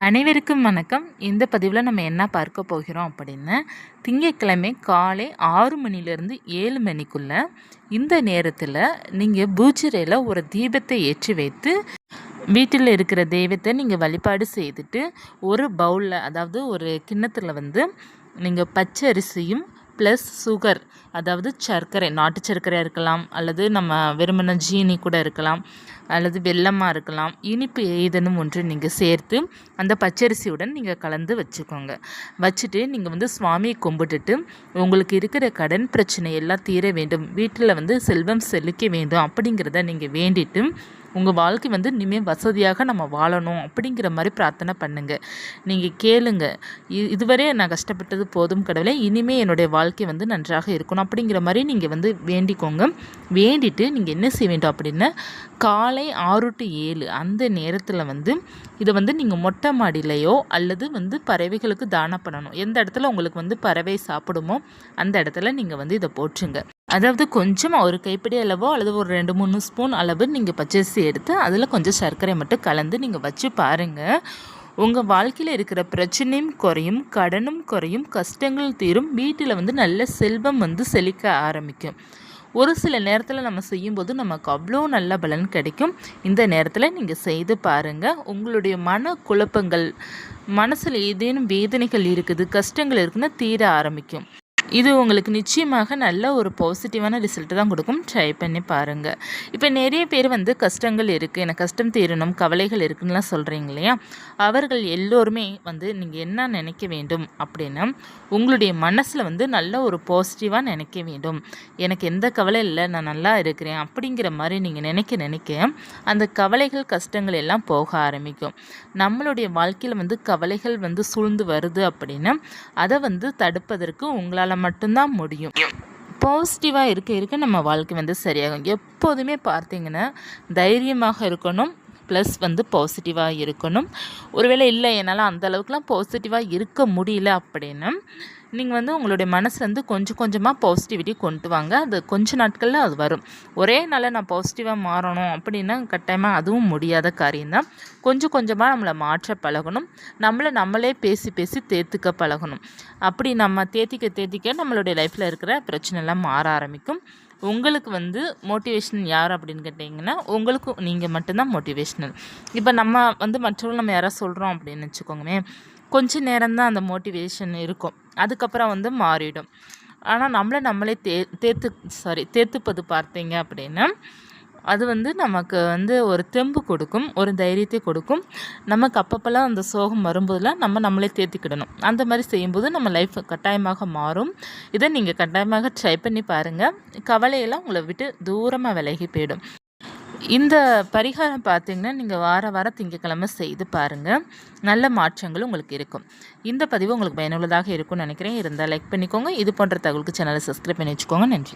அனைவருக்கும் வணக்கம். இந்த பதிவில் நம்ம என்ன பார்க்க போகிறோம் அப்படின்னா திங்கட்கிழமை காலை ஆறு மணிலேருந்து ஏழு மணிக்குள்ளே இந்த நேரத்தில் நீங்கள் பூஜரையில் ஒரு தீபத்தை ஏற்றி வைத்து வீட்டில் இருக்கிற தெய்வத்தை நீங்கள் வழிபாடு செய்துட்டு ஒரு பவுலில் அதாவது ஒரு கிண்ணத்தில் வந்து நீங்கள் பச்சை அரிசியும் ப்ளஸ் சுகர் அதாவது சர்க்கரை நாட்டு சர்க்கரையாக இருக்கலாம் அல்லது நம்ம வெறுமன ஜீனி கூட இருக்கலாம் அல்லது வெல்லமாக இருக்கலாம் இனிப்பு ஏதேனும் ஒன்று நீங்கள் சேர்த்து அந்த பச்சரிசியுடன் நீங்கள் கலந்து வச்சுக்கோங்க. வச்சுட்டு நீங்கள் வந்து சுவாமியை கும்பிட்டுட்டு உங்களுக்கு இருக்கிற கடன் பிரச்சனை எல்லாம் தீர வேண்டும். வீட்டில் வந்து செல்வம் செலுக்க வேண்டும் அப்படிங்கிறத நீங்கள் வேண்டிட்டு உங்கள் வாழ்க்கை வந்து இனிமேல் வசதியாக நம்ம வாழணும் அப்படிங்கிற மாதிரி பிரார்த்தனை பண்ணுங்கள் நீங்கள் கேளுங்க. இதுவரை நான் கஷ்டப்பட்டது போதும் கடவுளே இனிமேல் என்னுடைய வாழ்க்கை வந்து நன்றாக இருக்கணும் அப்படிங்கிற மாதிரி நீங்கள் வந்து வேண்டிக்கோங்க. வேண்டிட்டு நீங்கள் என்ன செய்ய வேண்டும் அப்படின்னா காலை ஆறு டு ஏழு அந்த நேரத்தில் வந்து இதை வந்து நீங்கள் மொட்டை மாடியிலையோ அல்லது வந்து பறவைகளுக்கு தானம் பண்ணணும். எந்த இடத்துல உங்களுக்கு வந்து பறவை சாப்பிடுமோ அந்த இடத்துல நீங்கள் வந்து இதை போற்றுங்க. அதாவது கொஞ்சமாக ஒரு கைப்பிடி அளவோ அல்லது ஒரு ரெண்டு மூணு ஸ்பூன் அளவு நீங்கள் பச்சரிசி எடுத்து அதில் கொஞ்சம் சர்க்கரை மட்டும் கலந்து நீங்கள் வச்சு பாருங்கள் உங்கள் வாழ்க்கையில் இருக்கிற பிரச்சனையும் குறையும் கடனும் குறையும் கஷ்டங்கள் தீரும் வீட்டில் வந்து நல்ல செல்வம் வந்து செழிக்க ஆரம்பிக்கும். ஒரு சில நேரத்தில் நம்ம செய்யும்போது நமக்கு அவ்வளோ நல்ல பலன் கிடைக்கும். இந்த நேரத்தில் நீங்கள் செய்து பாருங்கள் உங்களுடைய மன குழப்பங்கள் மனசில் ஏதேனும் வேதனைகள் இருக்குது கஷ்டங்கள் இருக்குன்னு தீர ஆரம்பிக்கும். இது உங்களுக்கு நிச்சயமாக நல்ல ஒரு பாசிட்டிவான ரிசல்ட்டு தான் கொடுக்கும். ட்ரை பண்ணி பாருங்கள் இப்போ நிறைய பேர் வந்து கஷ்டங்கள் இருக்குது எனக்கு கஷ்டம் தீரணும் கவலைகள் இருக்குன்னுலாம் சொல்கிறீங்க இல்லையா? அவர்கள் எல்லோருமே வந்து நீங்கள் என்ன நினைக்க வேண்டும் அப்படின்னா உங்களுடைய மனசில் வந்து நல்ல ஒரு பாசிட்டிவாக நினைக்க வேண்டும். எனக்கு எந்த கவலை இல்லை நான் நல்லா இருக்கிறேன் அப்படிங்கிற மாதிரி நீங்கள் நினைக்க நினைக்க அந்த கவலைகள் கஷ்டங்கள் எல்லாம் போக ஆரம்பிக்கும். நம்மளுடைய வாழ்க்கையில் வந்து கவலைகள் வந்து சூழ்ந்து வருது அப்படின்னா அதை வந்து தடுப்பதற்கு உங்களால் மட்டும்தான் முடியும். பாசிட்டிவாக இருக்க இருக்க நம்ம வாழ்க்கை வந்து சரியாகும். எப்போதுமே பார்த்தீங்கன்னா தைரியமாக இருக்கணும். ப்ளஸ் வந்து பாசிட்டிவாக இருக்கணும். ஒருவேளை இல்லை என்னால் அந்த அளவுக்குலாம் பாசிட்டிவாக இருக்க முடியல அப்படின்னா நீங்கள் வந்து உங்களுடைய மனசுலேருந்து கொஞ்சம் கொஞ்சமாக பாசிட்டிவிட்டி கொண்டு வாங்க. அது கொஞ்ச நாட்களில் அது வரும். ஒரே நாளில் நான் பாசிட்டிவாக மாறணும் அப்படின்னா கட்டாயமாக அதுவும் முடியாத காரியம்தான். கொஞ்சம் கொஞ்சமாக நம்மளை மாற்ற பழகணும். நம்மளை நம்மளே பேசி பேசி தேர்த்துக்க பழகணும். அப்படி நம்ம தேத்திக்க தேத்திக்க நம்மளுடைய லைஃப்பில் இருக்கிற பிரச்சனைலாம் மாற ஆரம்பிக்கும். உங்களுக்கு வந்து மோட்டிவேஷன் யார் அப்படின்னு கேட்டிங்கன்னா உங்களுக்கும் நீங்கள் மட்டும்தான் மோட்டிவேஷ்னல் இப்போ நம்ம வந்து மற்றவர்கள் நம்ம யாராவது சொல்கிறோம் அப்படின்னு வச்சுக்கோங்கமே கொஞ்ச நேரம் தான் அந்த மோட்டிவேஷன் இருக்கும். அதுக்கப்புறம் வந்து மாறிடும். ஆனால் நம்மளை நம்மளே தே தேர்த்து சாரி தேர்த்துப்பது பார்த்தீங்க அப்படின்னா அது வந்து நமக்கு வந்து ஒரு தெம்பு கொடுக்கும் ஒரு தைரியத்தை கொடுக்கும். நமக்கு அப்பப்போல்லாம் அந்த சோகம் வரும்போதெல்லாம் நம்ம நம்மளே தேர்த்திக்கிடணும் அந்த மாதிரி செய்யும்போது நம்ம லைஃப் கட்டாயமாக மாறும். இதை நீங்கள் கட்டாயமாக ட்ரை பண்ணி பாருங்கள் கவலையெல்லாம் உங்களை விட்டு தூரமாக விலகி போயிடும். இந்த பரிகாரம் பார்த்திங்கன்னா நீங்கள் வார வாரம் திங்கக்கிழமை செய்து பாருங்கள் நல்ல மாற்றங்கள் உங்களுக்கு இருக்கும். இந்த பதிவு உங்களுக்கு பயனுள்ளதாக இருக்கும்னு நினைக்கிறேன். இருந்தால் லைக் பண்ணிக்கோங்க. இது போன்ற தகவலுக்கு சேனலை சப்ஸ்கிரைப் பண்ணி வச்சுக்கோங்க. நன்றி.